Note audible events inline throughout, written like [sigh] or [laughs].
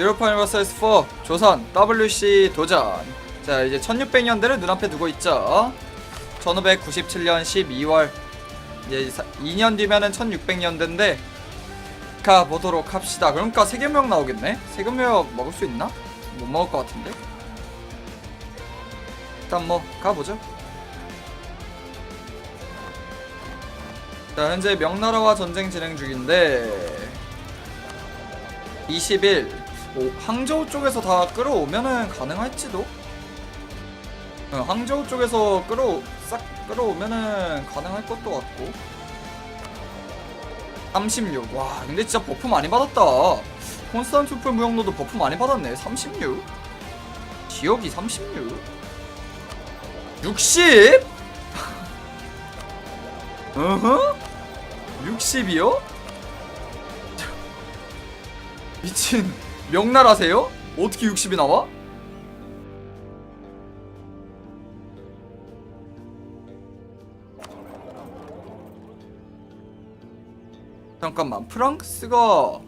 유로파인 vs 4 조선 WC 도전. 자 이제 1600년대를 눈앞에 두고 있죠. 1597년 12월. 이제 2년 뒤면은 1600년대인데 가보도록 합시다. 그러니까 세계무역 나오겠네? 세계무역 먹을 수 있나? 못 먹을 것 같은데? 일단 뭐 가보죠. 자 현재 명나라와 전쟁 진행 중인데 20일 오, 항저우 쪽에서 다 끌어오면은 가능할지도 어, 항저우 쪽에서 끌어 싹 끌어오면은 가능할 것도 같고 36. 와, 근데 진짜 버프 많이 받았다. 콘스탄트풀 무역로도 버프 많이 받았네. 36. 지역이 36. 60? [laughs] 어허? 60이요? [laughs] 미친 명나라세요? 어떻게 60이 나와? 잠깐만 프랑스가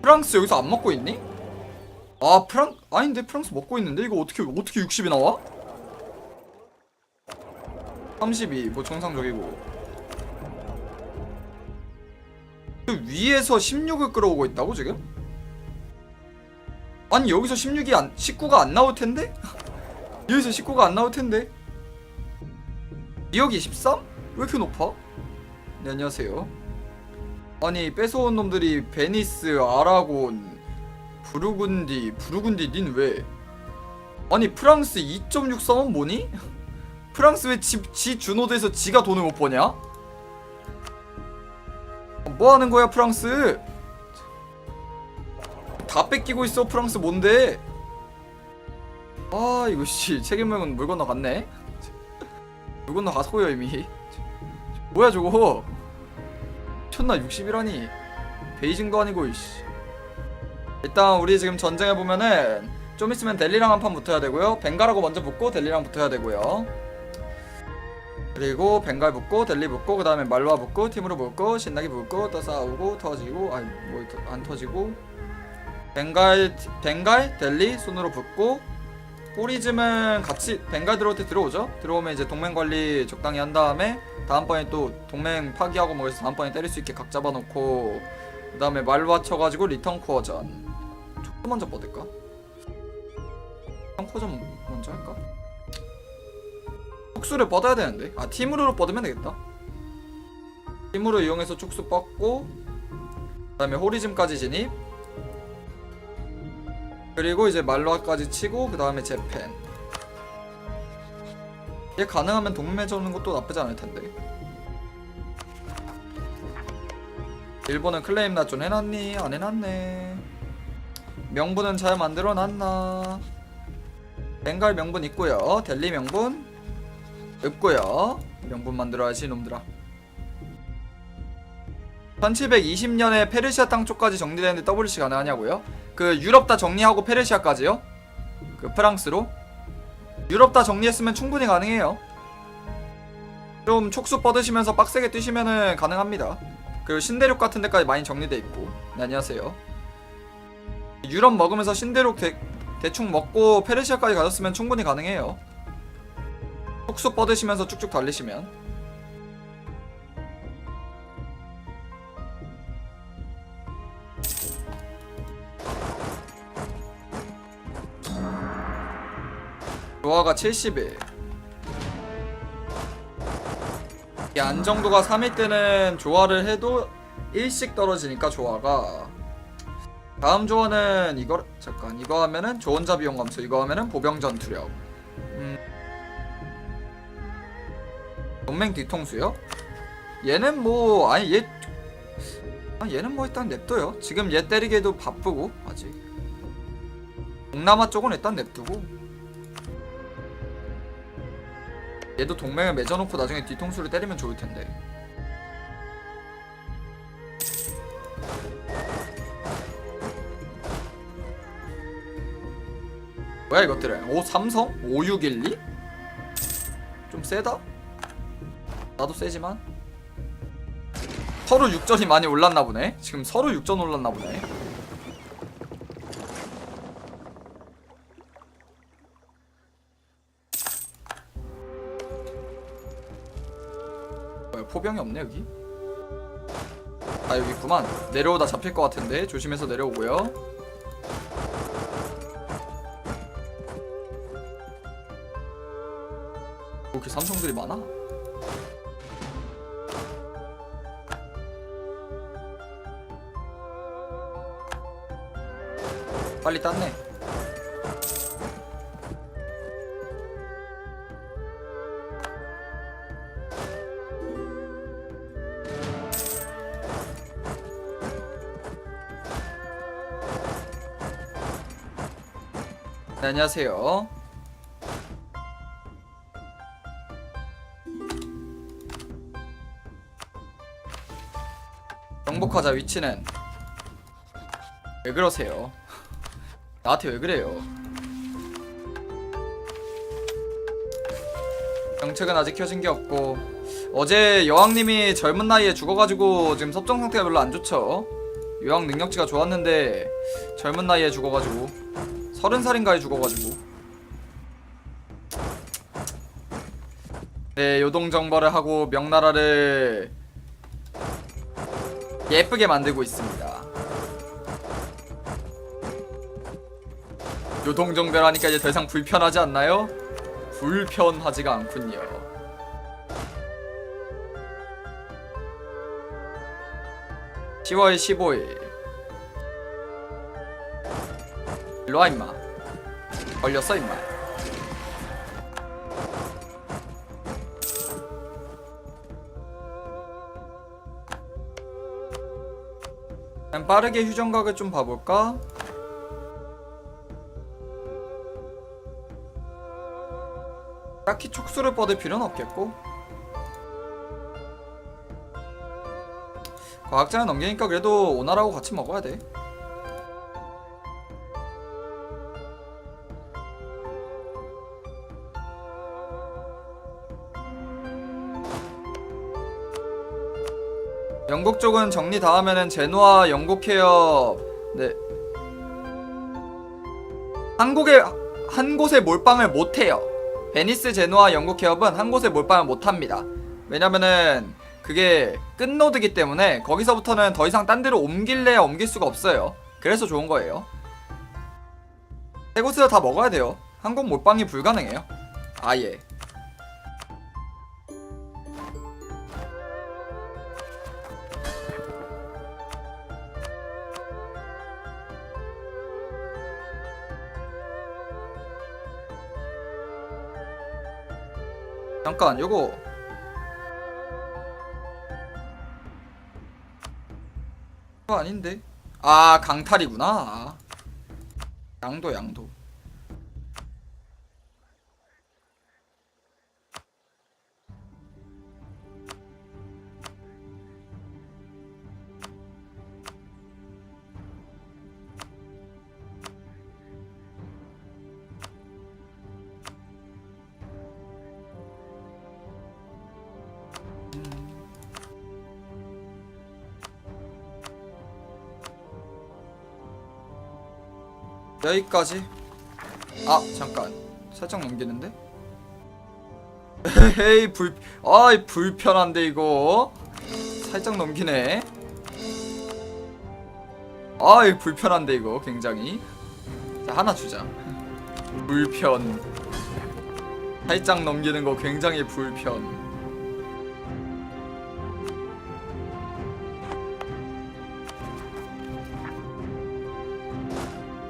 프랑스 여기서 안 먹고 있니? 아 프랑 아닌데 프랑스 먹고 있는데 이거 어떻게 어떻게 60이 나와? 32뭐 정상적이고 그 위에서 16을 끌어오고 있다고 지금? 아니 여기서 16이 안 19가 안 나올 텐데? [laughs] 여기서 19가 안 나올 텐데? 지역이 13? 왜 이렇게 높아? 네 안녕하세요 아니 뺏어온 놈들이 베니스, 아라곤, 부르군디, 부르군디 닌 왜? 아니 프랑스 2.63은 뭐니? [laughs] 프랑스 왜 지, 지 주노드에서 지가 돈을 못 버냐? 뭐 하는 거야 프랑스? 다 뺏기고 있어 프랑스 뭔데? 아 이거 씨 책임명은 물 건너갔네. 물 건너가서요 이미. 뭐야 저거? 미쳤나 60이라니? 베이징도 아니고 이씨. 일단 우리 지금 전쟁해 보면은 좀 있으면 델리랑 한 판 붙어야 되고요. 벵갈하고 먼저 붙고 델리랑 붙어야 되고요. 그리고 벵갈 붙고 델리 붙고 그 다음에 말와 붙고 팀으로 붙고 신나게 붙고 또 싸우고 터지고 아니 뭐 안 터지고 벵갈 벵갈 델리 손으로 붙고 포리즘은 같이 벵갈 들어올 때 들어오죠. 들어오면 이제 동맹 관리 적당히 한 다음에 다음번에 또 동맹 파기하고 뭐 해서 다음번에 때릴 수 있게 각 잡아놓고 그 다음에 말와 쳐가지고 리턴 코어전. 촉수 먼저 뻗을까? 리턴 코어전 먼저 할까? 촉수를 뻗어야 되는데. 아 팀으로 뻗으면 되겠다. 팀으로 이용해서 촉수 뻗고 그 다음에 호리즘까지 진입 그리고 이제 말로아까지 치고 그 다음에 재팬. 얘 가능하면 동맹 맺어놓는 것도 나쁘지 않을 텐데. 일본은 클레임 나좀 해놨니? 안 해놨네. 명분은 잘 만들어놨나? 벵갈 명분 있고요. 델리 명분 없고요. 명분 만들어야지 놈들아 1720년에 페르시아 땅 쪽까지 정리되는데 WC 가능하냐고요? 그 유럽 다 정리하고 페르시아까지요? 그 프랑스로? 유럽 다 정리했으면 충분히 가능해요. 좀 촉수 뻗으시면서 빡세게 뛰시면은 가능합니다. 그리고 신대륙 같은 데까지 많이 정리돼 있고. 네, 안녕하세요. 유럽 먹으면서 신대륙 대, 대충 먹고 페르시아까지 가셨으면 충분히 가능해요. 촉수 뻗으시면서 쭉쭉 달리시면. 조화가 70일. 이 안정도가 3일 때는 조화를 해도 1씩 떨어지니까 조화가 다음 조화는 이거 잠깐 이거 하면은 조언자 비용 감소 이거 하면은 보병 전투력 음. 동맹 뒤통수요? 얘는 뭐 아니 얘 아, 얘는 뭐 일단 냅둬요 지금 얘 때리기에도 바쁘고 아직 동남아 쪽은 일단 냅두고 얘도 동맹을 맺어놓고 나중에 뒤통수를 때리면 좋을 텐데. 뭐야 이것들은? 오 삼성? 5612? 좀 세다? 나도 세지만 서로 육전이 많이 올랐나 보네. 지금 서로 육전 올랐나 보네. 포병이 없네 여기? 아 여기 있구만. 내려오다 잡힐 것 같은데. 조심해서 내려오고요. 왜 이렇게 삼성들이 많아? 빨리 땄네 네, 안녕하세요. 정복하자 위치는 왜 그러세요? 나한테 왜 그래요? 정책은 아직 켜진 게 없고 어제 여왕님이 젊은 나이에 죽어가지고 지금 섭정 상태가 별로 안 좋죠. 여왕 능력치가 좋았는데 젊은 나이에 죽어가지고 서른 살인가에 죽어가지고 네 요동 정벌을 하고 명나라를 예쁘게 만들고 있습니다. 요동 정벌 하니까 이제 더 이상 불편하지 않나요? 불편하지가 않군요. (10월 15일) 일로와 임마. 걸렸어 임마. 빠르게 휴전각을 좀 봐볼까? 딱히 촉수를 뻗을 필요는 없겠고. 과학자는 넘기니까 그래도 오나라고 같이 먹어야 돼 영국 쪽은 정리 다 하면은 제노아 영국 해협 네 한국에 한 곳에 몰빵을 못 해요. 베니스 제노아 영국 해협은 한 곳에 몰빵을 못 합니다. 왜냐면은 그게 끝노드기 때문에 거기서부터는 더 이상 딴 데로 옮길래야 옮길 수가 없어요. 그래서 좋은 거예요. 세 곳에서 다 먹어야 돼요. 한국 몰빵이 불가능해요. 아예. 잠깐 요거. 이거 아닌데? 아 강탈이구나. 양도 양도 여기까지? 아 잠깐. 살짝 넘기는데? [laughs] 헤이 불 아이 불편한데 이거. 살짝 넘기네. 아이 불편한데 이거 굉장히. 자 하나 주자. 불편. 살짝 넘기는 거 굉장히 불편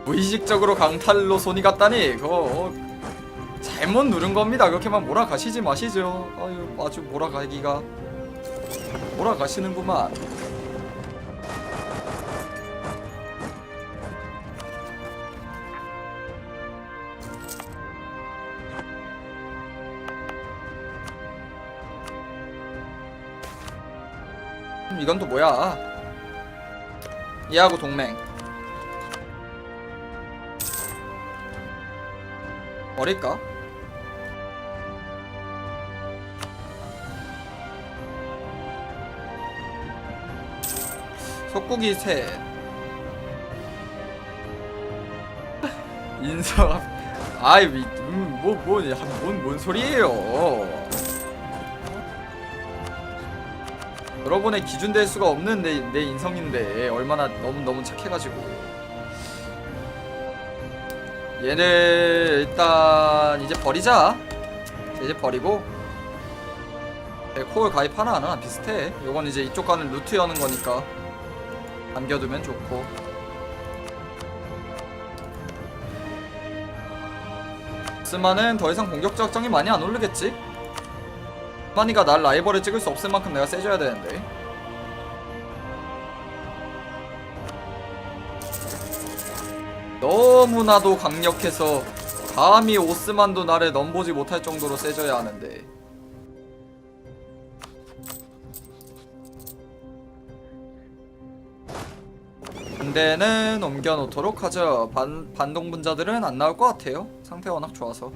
무의식적으로 강탈로 손이 갔다니 그거 잘못 누른 겁니다. 그렇게만 몰아가시지 마시죠. 아유 아주 몰아가기가 몰아가시는구만. 음, 이건 또 뭐야? 얘하고 동맹 버릴까? 속고기 셋 인사. 아이 음, 뭐뭐뭔뭔 뭔 소리예요? 여러분의 기준 될 수가 없는 내, 내 인성인데 얼마나 너무 너무 착해가지고 얘를 일단 이제 버리자. 이제 버리고. 네, 코어 가입 하나 안 하나 비슷해. 요건 이제 이쪽 가는 루트 여는 거니까 남겨두면 좋고. 스마는 더 이상 공격적 적정이 많이 안 오르겠지? 스마니가 날 라이벌을 찍을 수 없을 만큼 내가 세져야 되는데 너무나도 강력해서 감히 오스만도 나를 넘보지 못할 정도로 세져야 하는데. 반대는 옮겨놓도록 하죠. 반, 반동 분자들은 안 나올 것 같아요. 상태 워낙 좋아서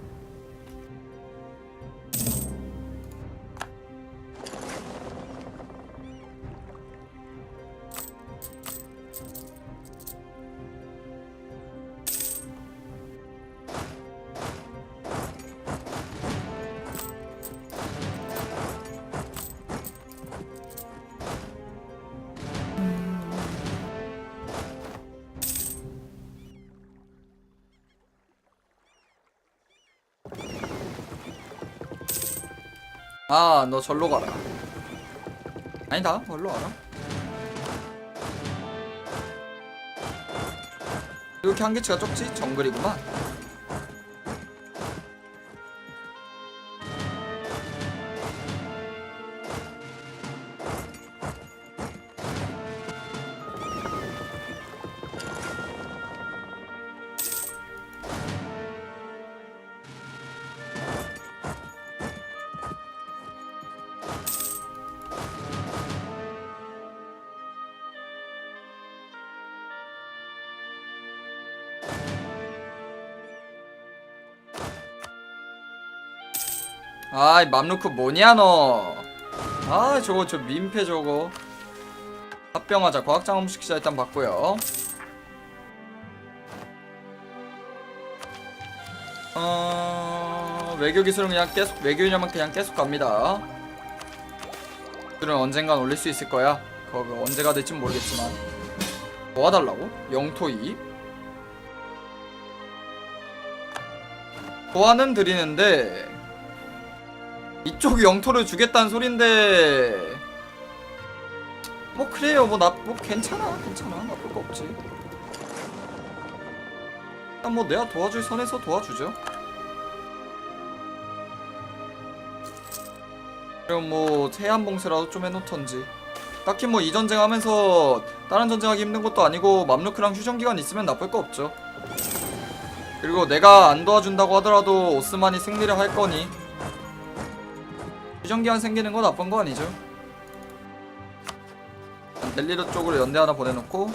아 너 절로 가라. 아니다 절로 가라. 이렇게 한계치가 적지? 정글이구만 아이 맘루크 뭐냐 너 아 저거 저 민폐 저거. 합병하자. 과학장엄 시키자 일단 받고요. 어... 외교 기술은 그냥 계속 외교 인형만 그냥 계속 갑니다. 기술은 언젠간 올릴 수 있을 거야. 그거 언제가 될진 모르겠지만. 뭐 와달라고? 영토 2 보안은 드리는데 이쪽 영토를 주겠다는 소린데. 뭐 그래요. 뭐 나 뭐 괜찮아. 괜찮아. 나쁠 거 없지. 일단 뭐 내가 도와줄 선에서 도와주죠. 그럼 뭐 태안봉쇄라도 좀 해놓던지. 딱히 뭐 이 전쟁 하면서 다른 전쟁하기 힘든 것도 아니고 맘루크랑 휴전기간 있으면 나쁠 거 없죠. 그리고 내가 안 도와준다고 하더라도 오스만이 승리를 할 거니 휴전기한 생기는 건 나쁜 거 아니죠? 델리르 쪽으로 연대 하나 보내놓고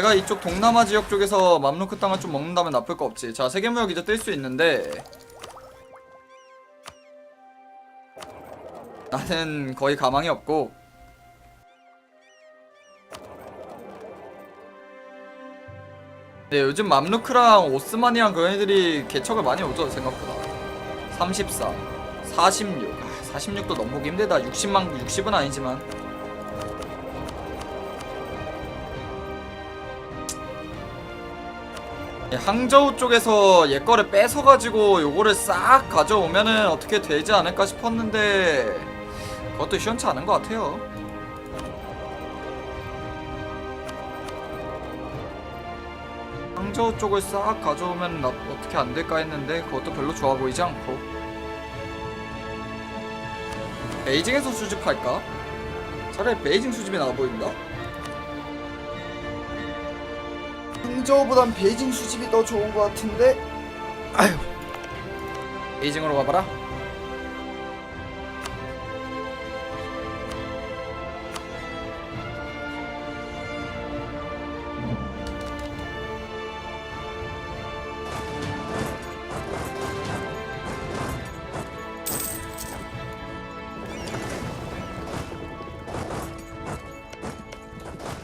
내가 이쪽 동남아 지역 쪽에서 맘루크 땅을 좀 먹는다면 나쁠 거 없지. 자, 세계무역 이제 뜰 수 있는데. 나는 거의 가망이 없고. 네, 요즘 맘루크랑 오스만이랑 그런 애들이 개척을 많이 오죠 생각보다. 34 46 아, 46도 넘보기 힘들다. 60만 60은 아니지만 항저우 쪽에서 얘 거를 뺏어가지고 요거를 싹 가져오면은 어떻게 되지 않을까 싶었는데 그것도 시원치 않은 것 같아요. 항저우 쪽을 싹 가져오면 나 어떻게 안 될까 했는데 그것도 별로 좋아 보이지 않고 베이징에서 수집할까? 차라리 베이징 수집이 나아 보인다. 저거보단 베이징 수집이 더 좋은 것 같은데? 아휴. 베이징으로 가봐라.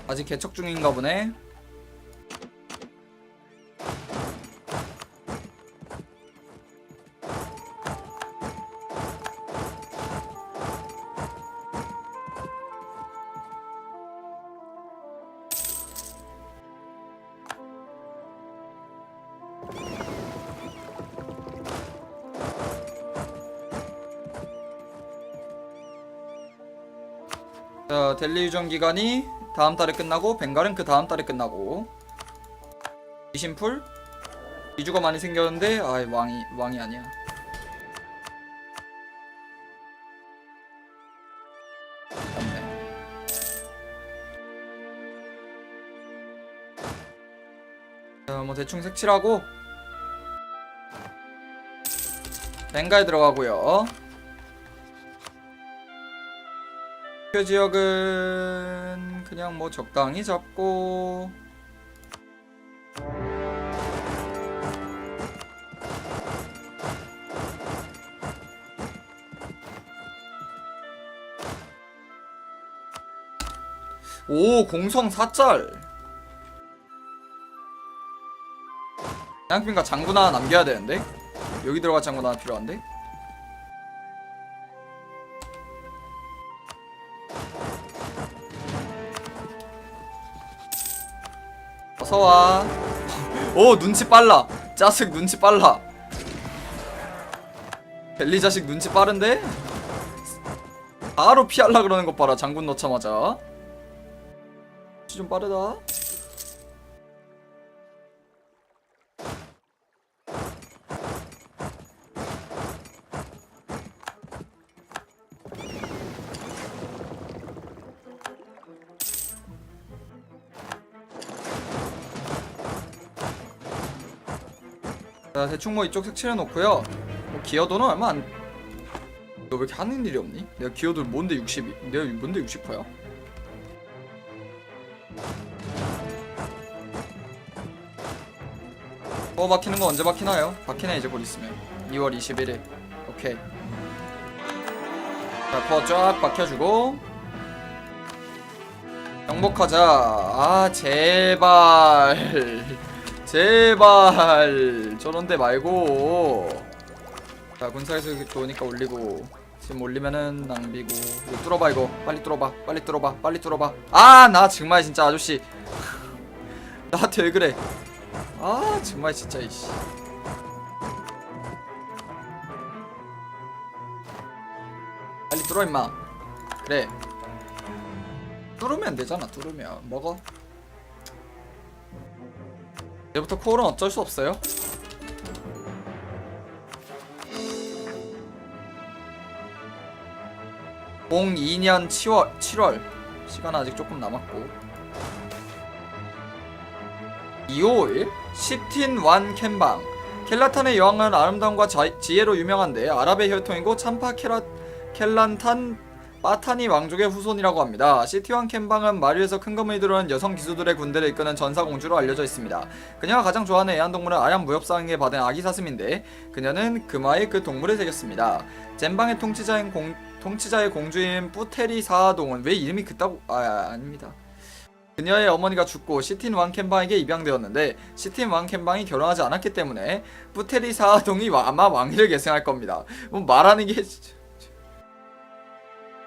아직 개척 중인가 보네. 델리 유전 기간이 다음 달에 끝나고 벵갈은 그 다음 달에 끝나고 이심풀 이주가 많이 생겼는데 아 왕이 왕이 아니야. 자, 뭐 대충 색칠하고 벵갈 들어가고요. 그 지역은 그냥 뭐 적당히 잡고. 오 공성 4짤. 양핀과 장군 하나 남겨야 되는데? 여기 들어갈 장군 하나 필요한데 어서와. 오 눈치 빨라. 자식 눈치 빨라. 벨리 자식 눈치 빠른데? 바로 피할라 그러는 것 봐라 장군 넣자마자. 눈치 좀 빠르다 자 대충 뭐 이쪽 색칠해 놓고요. 뭐 기어도는 얼마 안... 너 왜 이렇게 하는 일이 없니? 내가 기어도 뭔데 60이? 내가 뭔데 60%야? 어 박히는 거 언제 박히나요? 박히네 이제 곧 있으면. 2월 21일 오케이. 자퍼쫙 박혀주고. 정복하자. 아 제발 제발! 저런데 말고. 자 군사에서 좋으니까 올리고. 지금 올리면은 낭비고. 이거 뚫어봐 이거. 빨리 뚫어봐. 빨리 뚫어봐. 빨리 뚫어봐. 아 나 정말 진짜 아저씨. [laughs] 나한테 왜 그래? 아 정말 진짜 이씨. 빨리 뚫어 임마. 그래. 뚫으면 되잖아 뚫으면. 먹어 이제부터 코어는 어쩔 수 없어요. 공 2년 7월 7월. 시간 아직 조금 남았고. 251 시틴 완 캔방. 켈라탄의 여왕은 아름다움과 자- 지혜로 유명한데 아랍의 혈통이고 참파 켈라, 켈란탄 빠타니 왕족의 후손이라고 합니다. 시티왕 캔방은 마류에서 큰 검을 이루는 여성 기수들의 군대를 이끄는 전사공주로 알려져 있습니다. 그녀가 가장 좋아하는 애완동물은 아얀 무협상에게 받은 아기 사슴인데 그녀는 금화에 그 동물을 새겼습니다. 젠방의 통치자인 공, 통치자의 공주인 뿌테리 사하동은 왜 이름이 그따고 아 아닙니다. 그녀의 어머니가 죽고 시틴 왕 캔방에게 입양되었는데 시틴 왕 캔방이 결혼하지 않았기 때문에 뿌테리 사하동이 와- 아마 왕위를 계승할 겁니다. 뭐 말하는 게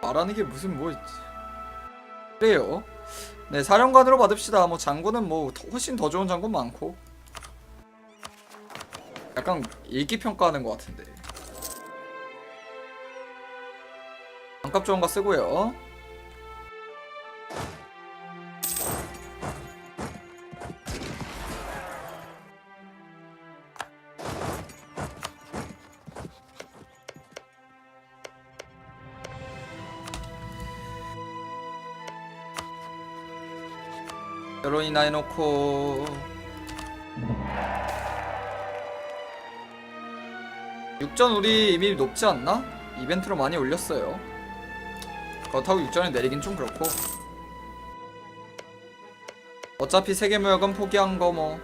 말하는 게 무슨 뭐 그래요. 네 사령관으로 받읍시다. 뭐 장군은 뭐 더- 훨씬 더 좋은 장군 많고 약간 일기 평가하는 것 같은데. 반값 좋은 거 쓰고요. 여론이나 해놓고. 육전 우리 이미 높지 않나? 이벤트로 많이 올렸어요. 그렇다고 육전을 내리긴 좀 그렇고. 어차피 세계 무역은 포기한 거뭐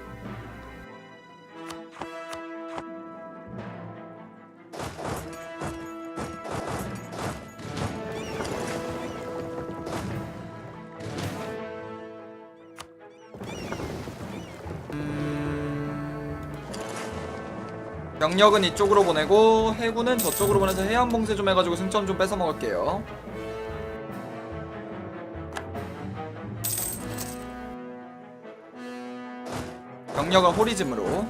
병력은 이쪽으로 보내고 해군은 저쪽으로 보내서 해안 봉쇄 좀 해가지고 승천 좀 뺏어 먹을게요. 병력은 호리즘으로.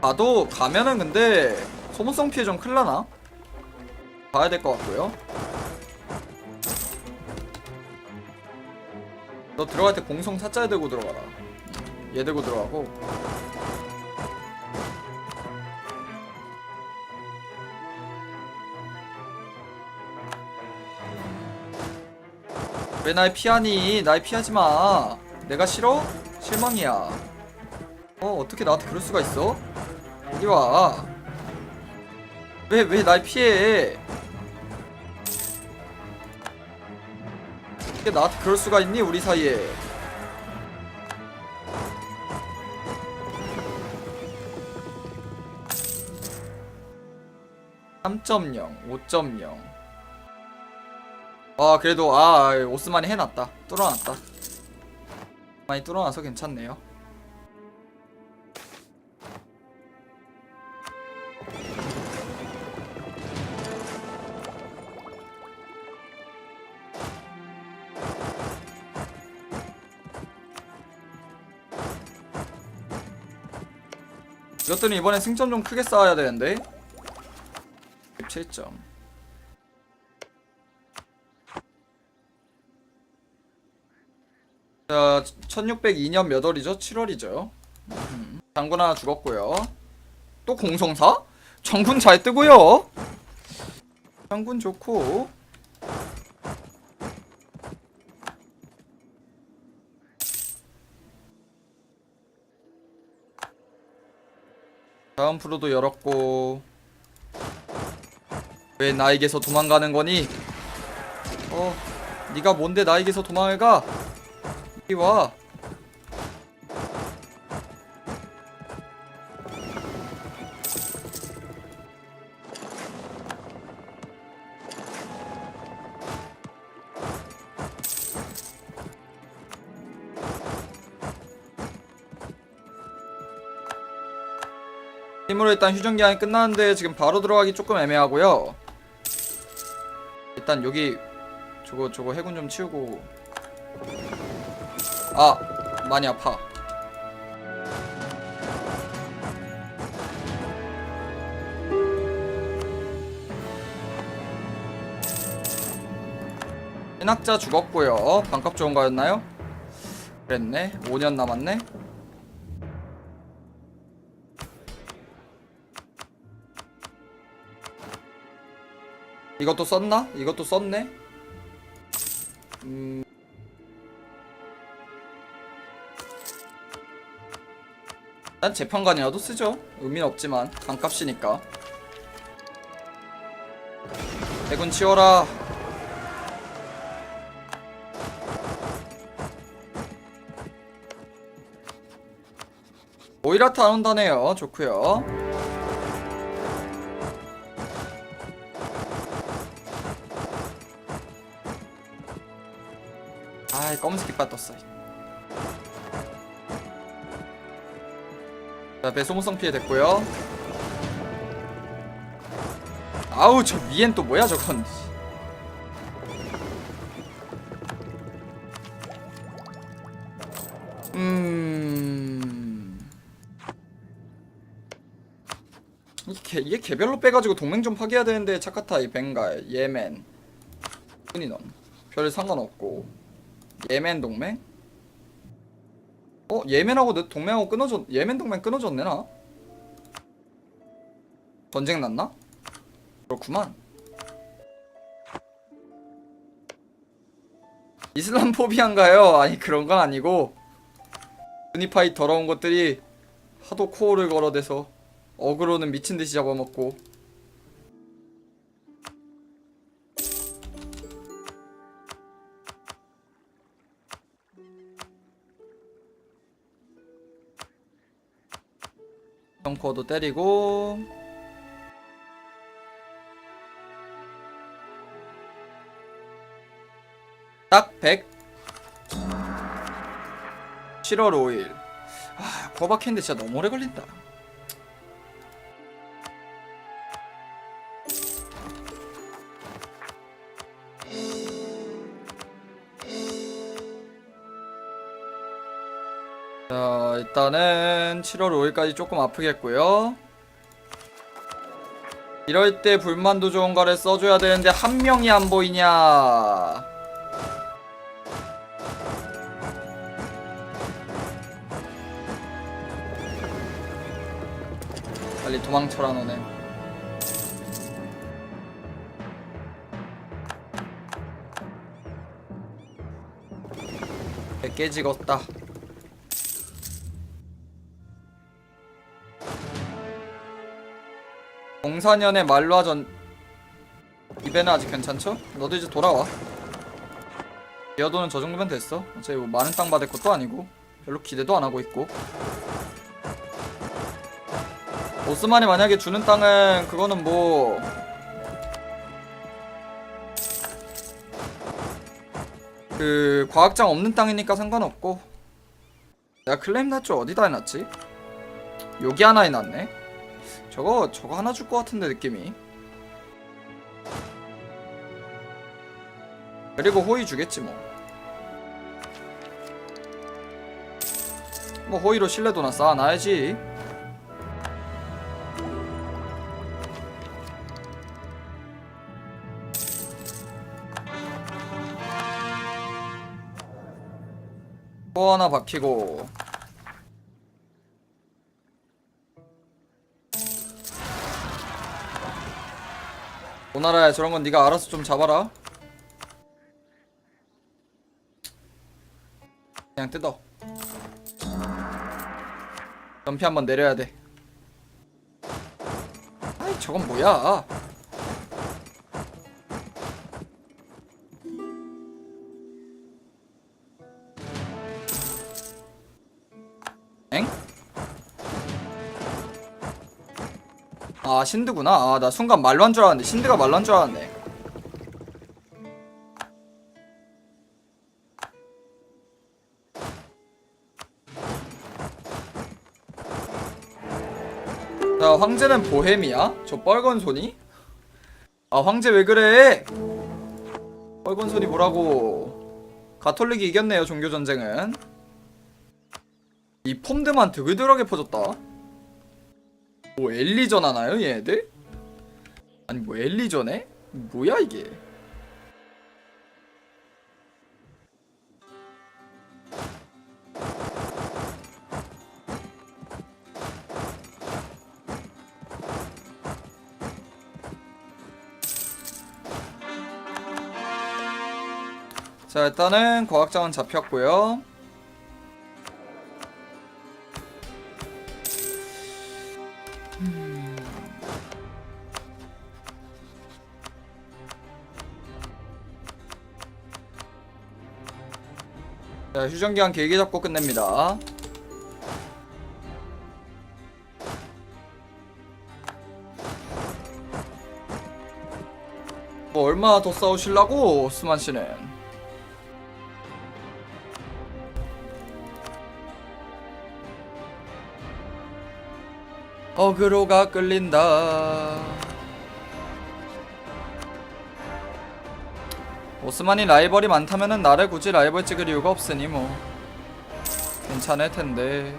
가도 가면은 근데 소모성 피해 좀 클라나? 봐야 될 것 같고요. 너 들어갈 때 공성 사자 들고 들어가라. 얘 들고 들어가고. 왜 날 피하니? 날 피하지 마. 내가 싫어? 실망이야. 어 어떻게 나한테 그럴 수가 있어? 이리 와. 왜 왜 날 피해? 어떻게 나한테 그럴 수가 있니 우리 사이에? (3.0) (5.0) 아 그래도 아 오스만이 해놨다. 뚫어놨다. 많이 뚫어놔서 괜찮네요 이것들은 이번에 승점 좀 크게 쌓아야 되는데. 17점. 자 1602년 몇 월이죠? 7월이죠. 음, 장군 하나 죽었고요. 또 공성사? 장군 잘 뜨고요. 장군 좋고 다음 프로도 열었고 왜 나에게서 도망가는 거니? 어, 네가 뭔데 나에게서 도망을 가? 이리 와. 힘으로 일단 휴전 기한이 끝났는데 지금 바로 들어가기 조금 애매하고요. 일단 여기 저거 저거 해군 좀 치우고 아 많이 아파. 신학자 죽었고요. 반값 좋은 거였나요? 그랬네. 5년 남았네. 이것도 썼나? 이것도 썼네? 음... 난 재판관이라도 쓰죠. 의미는 없지만 반값이니까. 대군 치워라. 오이라트 안 온다네요. 좋고요. 아이 검은색 깃발 떴어. 자 배소모성 피해 됐고요. 아우 저 위엔 또 뭐야 저건. 음. 이게, 이게 개별로 빼가지고 동맹 좀 파괴해야 되는데 차카타이 벵갈 예멘. 흔히넌. 별 상관없고 예멘 동맹? 어? 예멘하고 내 동맹하고 끊어졌 예멘 동맹 끊어졌네 나? 전쟁 났나? 그렇구만 이슬람 포비안가요? 아니 그런 건 아니고 유니파이 더러운 것들이 하도 코어를 걸어대서 어그로는 미친듯이 잡아먹고 덩코도 때리고 딱 100. 7월 5일. 아, 고박했는데 진짜 너무 오래 걸린다. 일단은 7월 5일까지 조금 아프겠고요. 이럴 때 불만도 좋은 거를 써줘야 되는데 한 명이 안 보이냐. 빨리 도망쳐라 너네. 깨지겠다 공사년의 말로하전 이배는 아직 괜찮죠? 너도 이제 돌아와. 기어도는 저 정도면 됐어. 어차피 뭐 많은 땅 받을 것도 아니고 별로 기대도 안 하고 있고. 오스만이 만약에 주는 땅은 그거는 뭐 그 과학장 없는 땅이니까 상관없고. 내가 클레임 낫죠. 어디다 해놨지? 여기 하나 해놨네 저거 저거 하나 줄 것 같은데 느낌이 그리고 호의 주겠지 뭐. 뭐 호의로 신뢰도나 쌓아놔야지. 또 하나 박히고 오나라야 저런 건 네가 알아서 좀 잡아라. 그냥 뜯어. 연피 한번 내려야 돼. 아이 저건 뭐야? 신드구나. 아 나 순간 말로 한줄 알았는데 신드가 말로 한줄 알았네. 자 황제는 보헤미야? 저 뻘건 손이? 아 황제 왜 그래? 뻘건 손이 뭐라고? 가톨릭이 이겼네요 종교 전쟁은. 이 폼드만 드글드글하게 퍼졌다. 뭐 엘리전 하나요 얘네들? 아니 뭐 엘리전에? 뭐야 이게? 자 일단은 과학장은 잡혔고요. 자 휴전기한 길게 잡고 끝냅니다. 뭐 얼마나 더 싸우실라고 스만 씨는? 어그로가 끌린다. 오스만이 라이벌이 많다면은 나를 굳이 라이벌 찍을 이유가 없으니 뭐 괜찮을 텐데.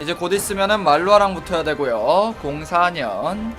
이제 곧 있으면은 말루아랑 붙어야 되고요. 04년